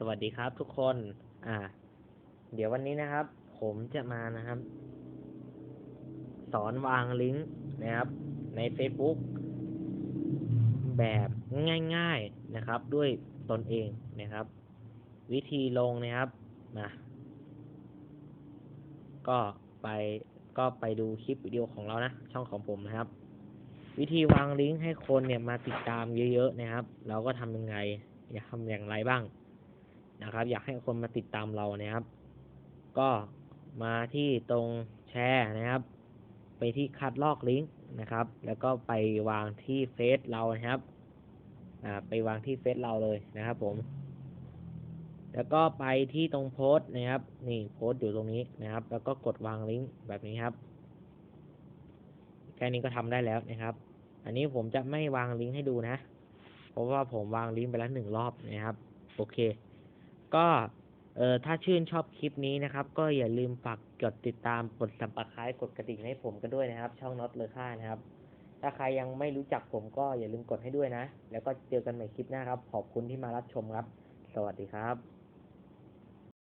สวัสดีครับทุกคน อ่า เดี๋ยววันนี้นะครับ ผมจะมานะครับ สอนวางลิงก์นะครับ ใน Facebook แบบง่ายๆนะครับ ด้วยตนเองนะครับ วิธีลงนะครับมาก็ไปก็ไปดูคลิปวิดีโอของเรานะ ช่องของผมนะครับ วิธีวางลิงก์ให้คนเนี่ยมาติดตามเยอะๆนะครับ เราก็ทำยังไง อยากทำอย่างไรบ้าง นะครับ อยากให้คนมาติดตามเรานะครับ ก็มาที่ตรงแชร์นะครับ ไปที่คัดลอกลิงก์นะครับ แล้วก็ไปวางที่เฟซเรานะครับอ่าไปวางที่เฟซเราเลยนะครับ ผม แล้วก็ไปที่ตรงโพสต์นะครับ นี่โพสต์อยู่ตรงนี้นะครับ แล้วก็กดวางลิงก์แบบนี้ครับแค่นี้ก็ทำได้แล้วนะครับ อันนี้ผมจะไม่วางลิงก์ให้ดูนะ เพราะว่าผมวางลิงก์ไปแล้วหนึ่งรอบนะครับ โอเค ก็เอ่อถ้าชื่นชอบคลิปนี้นะครับ ก็อย่าลืมฝากกดติดตามกดสับ s ค r i b e กดกระดิ่งให้ผมกันด้วยนะครับ ช่องน็อตเลอค่านะครับ ถ้าใครยังไม่รู้จักผมก็อย่าลืมกดให้ด้วยนะ แล้วก็เจอกันใหม่คลิปหน้าครับ ขอบคุณที่มารับชมครับ สวัสดีครับ